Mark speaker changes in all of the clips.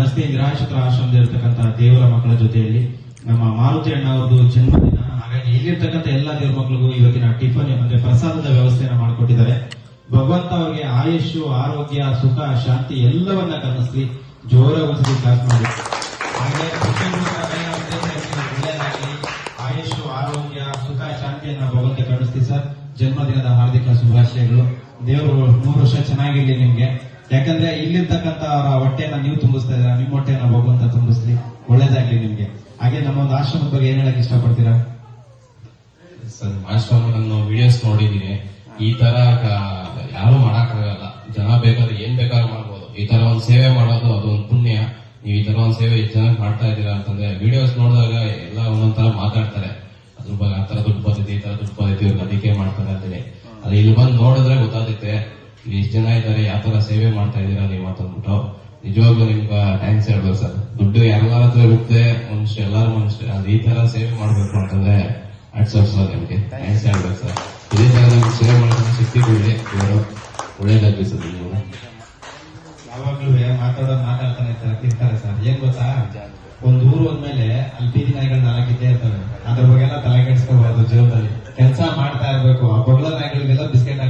Speaker 1: ಜನಸ್ನೇಹಿ ನಿರಾಶ್ರಿತರ ಆಶ್ರಮದ ಇರತಕ್ಕಂತ ದೇವರ ಮಕ್ಕಳ ಜೊತೆಯಲ್ಲಿ ನಮ್ಮ ಮಾರುತಿ ಅಣ್ಣ ಅವ್ರದ್ದು ಜನ್ಮದಿನ, ಹಾಗಾಗಿ ಇಲ್ಲಿರ್ತಕ್ಕಂಥ ಎಲ್ಲ ದೇವರ ಮಕ್ಕಳಿಗೂ ಇವತ್ತಿನ ಟಿಫನ್ ಅಂದ್ರೆ ಪ್ರಸಾದದ ವ್ಯವಸ್ಥೆಯನ್ನು ಮಾಡಿಕೊಟ್ಟಿದ್ದಾರೆ. ಭಗವಂತ ಅವರಿಗೆ ಆಯುಷು ಆರೋಗ್ಯ, ಸುಖ, ಶಾಂತಿ ಎಲ್ಲವನ್ನ ಕನಸ್ಲಿ ಜೋರಾಗಿ ಕ್ಲಾಸ್ ಮಾಡಿ. ಹಾಗೆ ಆಯುಷು ಆರೋಗ್ಯ, ಸುಖ, ಶಾಂತಿಯನ್ನ ಭಗವಂತ ಕರುಣಿಸ್ತಿ ಸರ್. ಜನ್ಮದಿನದ ಹಾರ್ದಿಕ ಶುಭಾಶಯಗಳು. ದೇವರು ಮೂರು ವರ್ಷ ಚೆನ್ನಾಗಿರ್ಲಿ ನಿಮ್ಗೆ. ಯಾಕಂದ್ರೆ ಇಲ್ಲಿರ್ತಕ್ಕಂಥ ಅವರ ಹೊಟ್ಟೆಯನ್ನ ನೀವು ತುಂಬಿಸ್ತಾ ಇದ್ದೀರಾ? ನಿಮ್ಮ ಹೊಟ್ಟೆಯನ್ನ ಭಗವಂತ ತುಂಬಿಸ್ಲಿ. ಒಳ್ಳೇದಾಗ್ಲಿ ನಿಮ್ಗೆ. ಹಾಗೆ ನಮ್ಮ ಒಂದು ಆಶ್ರಮದ ಬಗ್ಗೆ ಏನ್ ಹೇಳಕ್ ಇಷ್ಟಪಡ್ತೀರಾ?
Speaker 2: ಸರ್ ಆಶ್ರಮ ನಾನು ವಿಡಿಯೋಸ್ ನೋಡಿದೀನಿ ಈ ತರ ಯಾರು ಮಾಡಕ್ಕಾಗಲ್ಲ. ಜನ ಬೇಕಾದ್ರೆ ಏನ್ ಬೇಕಾದ್ರೂ ಮಾಡ್ಬೋದು. ಈ ತರ ಒಂದ್ ಸೇವೆ ಮಾಡೋದು ಅದೊಂದು ಪುಣ್ಯ. ನೀವು ಈ ತರ ಒಂದ್ ಸೇವೆ ಚೆನ್ನಾಗಿ ಮಾಡ್ತಾ ಇದ್ದೀರಾ ಅಂತಂದ್ರೆ ವಿಡಿಯೋಸ್ ನೋಡಿದಾಗ ಎಲ್ಲ ಒಂದೊಂದ್ ತರ ಮಾತಾಡ್ತಾರೆ ಅದ್ರ ಬಗ್ಗೆ ಆ ತರ ದುಡ್ಡು ಬಂದಿದೆ ಈ ತರ ದುಡ್ಡು ಬಂದಿದೆ ಇವ್ರು ಅದಕ್ಕೆ ಮಾಡ್ತಾರೆ ಅಂತೇಳಿ ಅದು ಇಲ್ಲಿ ಬಂದು ನೋಡಿದ್ರೆ ಎಷ್ಟು ಜನ ಇದ್ದಾರೆ ಯಾವ ತರ ಸೇವೆ ಮಾಡ್ತಾ ಇದ್ದೀರಾ ನೀವು ಅಂತಂದ್ಬಿಟ್ಟು. ನಿಜವಾಗ್ಲೂ ನಿಮ್ಗೆ ಥ್ಯಾಂಕ್ಸ್ ಹೇಳ್ಬೋದು ಸರ್. ದುಡ್ಡು ಎಲ್ಲರ ಹತ್ರ ಇರುತ್ತೆ, ಮನುಷ್ಯ, ಎಲ್ಲಾರು ಮನುಷ್ಯ, ಅದು ಈ ತರ ಸೇವೆ ಮಾಡ್ಬೇಕು ಅಂತಂದ್ರೆ ಅಟ್ಸ್ ಸರ್ ನಿಮ್ಗೆ. ಥ್ಯಾಂಕ್ಸ್ ಹೇಳ್ಬೇಕು ಸರ್. ಇದೇ ತರ ನಮ್ಗೆ ಸೇವೆ ಮಾಡೋದಕ್ಕೆ ಶಕ್ತಿ ಕೊಡಿ ಇವರು ಒಳ್ಳೇದಾಗ್ಲಿ ಸರ್ ನೀವು
Speaker 1: ಯಾವಾಗ್ಲೂ ಮಾತಾಡೋದು ಮಾತಾಡ್ತಾನೆ ಇರ್ತಾರೆ, ತಿಂತಾರೆ ಸರ್. ಏನ್ ಗೊತ್ತಾ? ಒಂದ್ ಊರು ಹೋದ್ಮೇಲೆ ಅಲ್ಲಿ ಬೀದಿ ನಾಯಿಗಳು ನಾಲ್ಕಿದ್ದೇ ಇರ್ತವೆ. ಅದ್ರ ಬಗ್ಗೆ ಎಲ್ಲ ತಲೆ ಕೆಡಿಸ್ಕೋಬಾರ್ದು ಜೀವನದಲ್ಲಿ. ಕೆಲಸ ಮಾಡ್ತಾ ಇರ್ಬೇಕು. ಆ ಬಗ್ಲ ನಾಯಿಗಳಿಗೆಲ್ಲ ಬಿಸ್ಕೆಟ್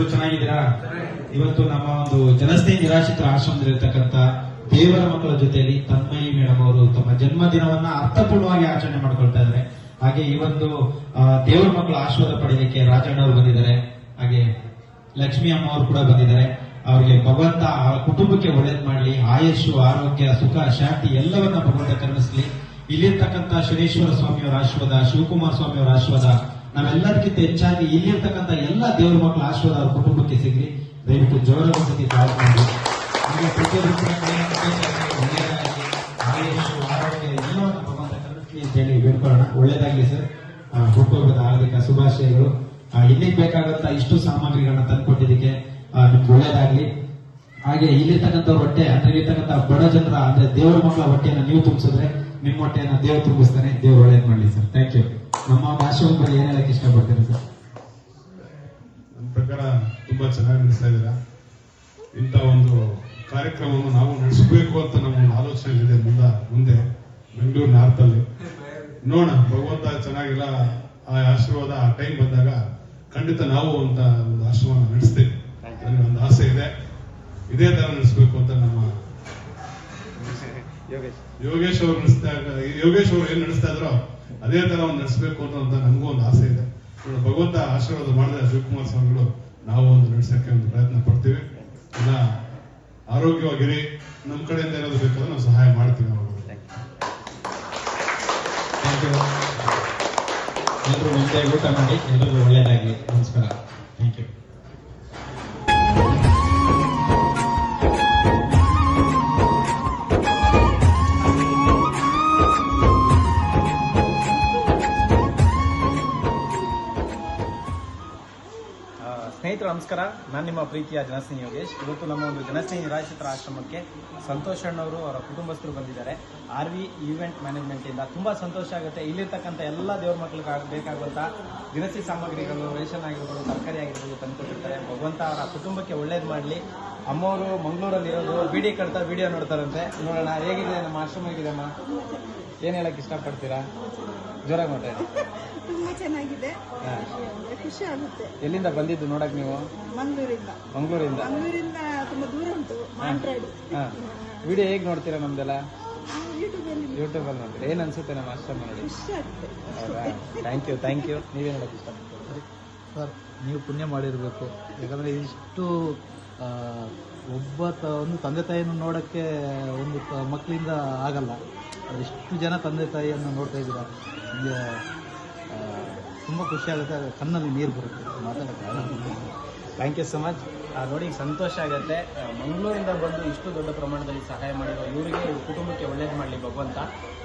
Speaker 1: ಎಲ್ಲರೂ ಚೆನ್ನಾಗಿದ್ದೀರಾ? ಇವತ್ತು ನಮ್ಮ ಒಂದು ಜನಸ್ನೇಹಿ ನಿರಾಶ್ರಿತರ ಆಶ್ರಮದಲ್ಲಿರ್ತಕ್ಕಂಥ ದೇವರ ಮಕ್ಕಳ ಜೊತೆಯಲ್ಲಿ ತನ್ಮಯಿ ಮೇಡಮ್ ಅವರು ತಮ್ಮ ಜನ್ಮದಿನವನ್ನ ಅರ್ಥಪೂರ್ಣವಾಗಿ ಆಚರಣೆ ಮಾಡ್ಕೊಳ್ತಾ ಇದ್ದಾರೆ. ಹಾಗೆ ಈ ಒಂದು ದೇವರ ಮಕ್ಕಳ ಆಶೀರ್ವಾದ ಪಡೆಯಲಿಕ್ಕೆ ರಾಜಣ್ಣ ಅವರು ಬಂದಿದ್ದಾರೆ. ಹಾಗೆ ಲಕ್ಷ್ಮಿ ಅಮ್ಮ ಅವರು ಕೂಡ ಬಂದಿದ್ದಾರೆ. ಅವರಿಗೆ ಭಗವಂತ ಆ ಕುಟುಂಬಕ್ಕೆ ಒಳ್ಳೇದ್ ಮಾಡಲಿ, ಆಯಸ್ಸು, ಆರೋಗ್ಯ, ಸುಖ, ಶಾಂತಿ ಎಲ್ಲವನ್ನ ಭಗವಂತ ಕರುಣಿಸಲಿ. ಇಲ್ಲಿರ್ತಕ್ಕಂಥ ಶನೇಶ್ವರ ಸ್ವಾಮಿಯವರ ಆಶೀರ್ವಾದ, ಶಿವಕುಮಾರ ಸ್ವಾಮಿಯವರ ಆಶೀರ್ವಾದ ನಾವೆಲ್ಲದಕ್ಕಿಂತ ಹೆಚ್ಚಾಗಿ ಇಲ್ಲಿರ್ತಕ್ಕಂಥ ಎಲ್ಲ ದೇವರ ಮಕ್ಕಳ ಆಶೀರ್ವಾದ ಅವ್ರ ಕುಟುಂಬಕ್ಕೆ ಸಿಗ್ಲಿ. ದಯವಿಟ್ಟು ಜೋರಾಗಿ ಸತಿ ಮಾಡಿ. ಹಾಗೆ ಪ್ರತಿಯೊಬ್ಬರು ಬೇಡ್ಕೊಳ್ಳೋಣ. ಒಳ್ಳೇದಾಗ್ಲಿ ಸರ್. ಹುಟ್ಟುಹಬ್ಬದ ಹಾರ್ದಿಕ ಶುಭಾಶಯಗಳು. ಇಲ್ಲಿಗೆ ಬೇಕಾಗುತ್ತ ಬೇಕಾಗಂತ ಇಷ್ಟು ಸಾಮಗ್ರಿಗಳನ್ನ ತಂದ್ಕೊಟ್ಟಿದ್ದಕ್ಕೆ ನಿಮ್ಗೆ ಒಳ್ಳೇದಾಗ್ಲಿ ಹಾಗೆ ಇಲ್ಲಿರ್ತಕ್ಕಂಥ ಹೊಟ್ಟೆ, ಅಂದ್ರೆ ಇರ್ತಕ್ಕಂಥ ಬಡ ಜನರ, ಅಂದ್ರೆ ದೇವರ ಮಕ್ಕಳ ಹೊಟ್ಟೆಯನ್ನು ನೀವು ತುಂಬಿಸಿದ್ರೆ ನಿಮ್ಮ ಹೊಟ್ಟೆಯನ್ನು ದೇವ್ರು ತುಂಬಿಸ್ತಾನೆ. ದೇವ್ರು ಒಳ್ಳೇದು ಮಾಡ್ಲಿ ಸರ್. ಥ್ಯಾಂಕ್ ಯು ನಮ್ಮ ಭಾಷೆ ಏನ್ ಹೇಳಕ್ ಇಷ್ಟಪಡ್ತೀರಿ? ಸರ್
Speaker 3: ನನ್ನ ಪ್ರಕಾರ ತುಂಬಾ ಚೆನ್ನಾಗಿ ನಡೆಸ್ತಾ ಇದ್ದೀರಾ ಇಂಥ ಒಂದು ಕಾರ್ಯಕ್ರಮವನ್ನು ನಾವು ನಡೆಸಬೇಕು ಅಂತ ನಮ್ಮ ಒಂದು ಆಲೋಚನೆ ಇದೆ ಮುಂದ ಮುಂದೆ ಬೆಂಗಳೂರು ನಾರ್ತ್ ಅಲ್ಲಿ. ನೋಡೋಣ ಭಗವಂತ ಚೆನ್ನಾಗಿಲ್ಲ ಆ ಆಶೀರ್ವಾದ ಆ ಟೈಮ್ ಬಂದಾಗ ಖಂಡಿತ ನಾವು ಅಂತ ಒಂದು ಆಶ್ರಮವನ್ನು ನಡೆಸ್ತೀವಿ. ನನಗೆ ಒಂದು ಆಸೆ ಇದೆ. ಇದೇ ತರ ನಡೆಸಬೇಕು ಅಂತ ನಮ್ಮ ಯೋಗೇಶ್. ಅವರು ನಡೆಸ್ತಾ ಯೋಗೇಶ್ ಅವರು ಏನ್ ನಡೆಸ್ತಾ ಇದ್ರೋ? ಅದೇ ತರ ಒಂದು ನಡೆಸಬೇಕು ಅಂತ ನಮಗೂ ಒಂದು ಆಸೆ ಇದೆ. ಭಗವಂತ ಆಶೀರ್ವಾದ ಮಾಡಿದ್ರೆ ಶಿವಕುಮಾರ್ ಸ್ವಾಮಿಗಳು ನಾವು ಒಂದು ನಡೆಸಕ್ಕೆ ಒಂದು ಪ್ರಯತ್ನ ಪಡ್ತೀವಿ. ಇಲ್ಲ ಆರೋಗ್ಯವಾಗಿರಿ. ನಮ್ಮ ಕಡೆಯಿಂದ ಏನಾದ್ರು ಬೇಕಾದ್ರೆ ನಾವು ಸಹಾಯ ಮಾಡ್ತೀವಿ
Speaker 1: ನಾವು ಎಲ್ಲರೂ ಮುಂದೆ ಊಟ ಮಾಡಿ, ಎಲ್ಲರಿಗೂ ಒಳ್ಳೇದಾಗ್ಲಿ. ನಮಸ್ಕಾರ. ಥ್ಯಾಂಕ್ ಯು
Speaker 4: ನಮಸ್ಕಾರ. ನಾನು ನಿಮ್ಮ ಪ್ರೀತಿಯ ಜನಸ್ನೇಹಿ ಯೋಗೇಶ್. ಇವತ್ತು ನಮ್ಮ ಒಂದು ಜನಸ್ನೇಹಿ ನಿರಾಶ್ರಿತರ ಆಶ್ರಮಕ್ಕೆ ಸಂತೋಷ್ ಅಣ್ಣವರು ಅವರ ಕುಟುಂಬಸ್ಥರು ಬಂದಿದ್ದಾರೆ. ಆರ್ ವಿ ಈವೆಂಟ್ ಮ್ಯಾನೇಜ್ಮೆಂಟ್ ಇಂದ ತುಂಬಾ ಸಂತೋಷ ಆಗುತ್ತೆ. ಇಲ್ಲಿರ್ತಕ್ಕಂಥ ಎಲ್ಲ ದೇವ್ರ ಮಕ್ಕಳಿಗೆ ಬೇಕಾಗುವಂತ ದಿನಸಿ ಸಾಮಗ್ರಿಗಳು, ರೇಷನ್ ಆಗಿರ್ಬೋದು, ತರಕಾರಿ ಆಗಿರ್ಬೋದು ತಂದುಕೊಟ್ಟಿರ್ತಾರೆ ಭಗವಂತ ಅವರ ಕುಟುಂಬಕ್ಕೆ ಒಳ್ಳೇದು ಮಾಡಲಿ. ಅಮ್ಮವರು ಮಂಗಳೂರಲ್ಲಿ ಇರೋದು ವಿಡಿಯೋ ಕಟ್ತಾ ವಿಡಿಯೋ ನೋಡ್ತಾರಂತೆ. ನೋಡೋಣ, ಹೇಗಿದೆ ನಮ್ಮ ಆಶ್ರಮ ಹೇಗಿದೆ ಅಮ್ಮ? ಏನ್ ಹೇಳಕ್ ಇಷ್ಟಪಡ್ತೀರಾ? ಜೋರಾಗಿ ಮಾತಾಡಿ.
Speaker 5: ತುಂಬಾ ಚೆನ್ನಾಗಿದೆ.
Speaker 4: ಹಾ.
Speaker 5: ಖುಷಿ ಆಗುತ್ತೆ.
Speaker 4: ಎಲ್ಲಿಂದ ಬಂದಿದ್ದು ನೋಡಕ್ ನೀವು?
Speaker 5: ಮಂಗಳೂರಿಂದ.
Speaker 4: ಮಂಗಳೂರಿಂದ.
Speaker 5: ಮಂಗಳೂರಿಂದ ತುಂಬಾ ದೂರ ಉಂಟು ಮಾಂಟ್ರಾಡು.
Speaker 4: ಹಾ. ವಿಡಿಯೋ ಹೇಗೆ ನೋಡ್ತೀರಾ ನಮ್ದೆಲ್ಲ?
Speaker 5: ಯೂಟ್ಯೂಬ್ ಅಲ್ಲಿ.
Speaker 4: ಯೂಟ್ಯೂಬ್ ಅಲ್ಲಿ ನೋಡ್ತೀರಾ? ಏನ್ ಅನ್ಸುತ್ತೆ ನಮ್ಮ ಆಶ್ರಮ ನೋಡಿ?
Speaker 5: ಖುಷಿ ಆಗುತ್ತೆ.
Speaker 4: ಥ್ಯಾಂಕ್ ಯು ಥ್ಯಾಂಕ್ ಯು ನೀವೇ ನೋಡಕ್ ಇಷ್ಟಪಡ್ತೀರಾ?
Speaker 6: ಸರ್ ನೀವು ಪುಣ್ಯ ಮಾಡಿರ್ಬೇಕು. ಯಾಕಂದ್ರೆ ಇಷ್ಟು ಒಬ್ಬ ತ ಒಂದು ತಂದೆ ತಾಯಿಯನ್ನು ನೋಡೋಕ್ಕೆ ಒಂದು ಮಕ್ಕಳಿಂದ ಆಗಲ್ಲ. ಅದೆಷ್ಟು ಇಷ್ಟು ಜನ ತಂದೆ ತಾಯಿಯನ್ನು ನೋಡ್ತಾ ಇದ್ದೀರಾ? ತುಂಬ ಖುಷಿ ಆಗುತ್ತೆ ಕಣ್ಣಲ್ಲಿ ನೀರು ಬರುತ್ತೆ ಮಾತಾಡೋಕ್ಕೆ.
Speaker 4: ಥ್ಯಾಂಕ್ ಯು ಸೊ ಮಚ್ ನೋಡಿ ಸಂತೋಷ ಆಗುತ್ತೆ. ಮಂಗಳೂರಿಂದ ಬಂದು ಇಷ್ಟು ದೊಡ್ಡ ಪ್ರಮಾಣದಲ್ಲಿ ಸಹಾಯ ಮಾಡಿರೋ ಇವರಿಗೆ ಇವ್ರ ಕುಟುಂಬಕ್ಕೆ ಒಳ್ಳೇದು ಮಾಡಲಿ ಭಗವಂತ.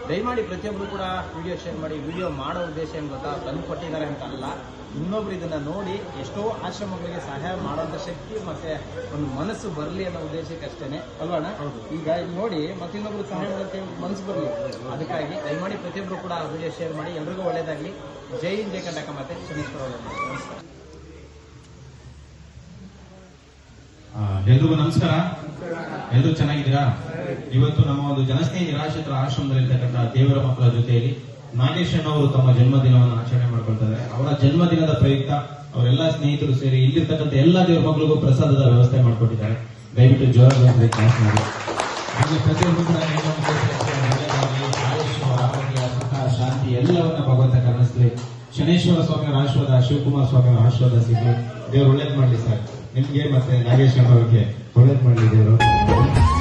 Speaker 4: ದಯಮಾಡಿ ಪ್ರತಿಯೊಬ್ಬರು ಕೂಡ ವಿಡಿಯೋ ಶೇರ್ ಮಾಡಿ ವಿಡಿಯೋ ಮಾಡೋ ಉದ್ದೇಶ ಏನು ಗೊತ್ತಾ? ತಂದು ಕೊಟ್ಟಿದ್ದಾರೆ ಅಂತ ಅಲ್ಲ ಇನ್ನೊಬ್ರು ಇದನ್ನ ನೋಡಿ ಎಷ್ಟೋ ಆಶ್ರಮಗಳಿಗೆ ಸಹಾಯ ಮಾಡೋಂಥ ಶಕ್ತಿ ಮತ್ತೆ ಒಂದು ಮನಸ್ಸು ಬರಲಿ ಅನ್ನೋ ಉದ್ದೇಶಕ್ಕೆ ಅಷ್ಟೇನೆ. ಅಲ್ವಾಣ ಈಗ ನೋಡಿ ಮತ್ತೆ ಇನ್ನೊಬ್ರು ಸಹಾಯ ಮಾಡೋಕ್ಕೆ ಮನಸ್ಸು ಬರಲಿ. ಅದಕ್ಕಾಗಿ ದಯಮಾಡಿ ಪ್ರತಿಯೊಬ್ಬರು ಕೂಡ ವಿಡಿಯೋ ಶೇರ್ ಮಾಡಿ ಎಲ್ರಿಗೂ ಒಳ್ಳೇದಾಗಲಿ. ಜೈ ಹಿಂದ್ ಜೈ ಕಂಡಕ ಮತ್ತೆ ಶನೀಶ್ವರ. ನಮಸ್ಕಾರ
Speaker 1: ಆ, ಎಲ್ರಿಗೂ ನಮಸ್ಕಾರ. ಎಲ್ರು ಚೆನ್ನಾಗಿದ್ದೀರಾ? ಇವತ್ತು ನಮ್ಮ ಒಂದು ಜನಸ್ನೇಹಿ ನಿರಾಶ್ರಿತರ ಆಶ್ರಮದಲ್ಲಿರ್ತಕ್ಕಂಥ ದೇವರ ಮಕ್ಕಳ ಜೊತೆಯಲ್ಲಿ ನಾಗೇಶ್ವರ ಅವರು ತಮ್ಮ ಜನ್ಮದಿನವನ್ನು ಆಚರಣೆ ಮಾಡ್ಕೊಳ್ತಾರೆ. ಅವರ ಜನ್ಮದಿನದ ಪ್ರಯುಕ್ತ ಅವರೆಲ್ಲ ಸ್ನೇಹಿತರು ಸೇರಿ ಇಲ್ಲಿರ್ತಕ್ಕಂಥ ಎಲ್ಲ ದೇವರ ಮಕ್ಕಳಿಗೂ ಪ್ರಸಾದದ ವ್ಯವಸ್ಥೆ ಮಾಡಿಕೊಟ್ಟಿದ್ದಾರೆ. ದಯವಿಟ್ಟು ಜೋರಾಗಿ ಮಾಡಿ. ಹಾಗೆ ಶಾಂತಿ ಎಲ್ಲವನ್ನ ಭಗವಂತ ಕರುಣಿಸಲಿ ಶನೇಶ್ವರ ಸ್ವಾಮಿಯವರ ಆಶೀರ್ವಾದ, ಶಿವಕುಮಾರ ಸ್ವಾಮಿಯವರ ಆಶೀರ್ವಾದ ಸಿಗಲಿ. ದೇವರು ಒಳ್ಳೇದು ಮಾಡಲಿ ಸರ್. ನಿಮ್ಗೆ ಮತ್ತೆ ನಾಗೇಶ್ ಅವರಿಗೆ ಒಳ್ಳೇದ್ ಮಾಡ್ಲಿ ದೇವರು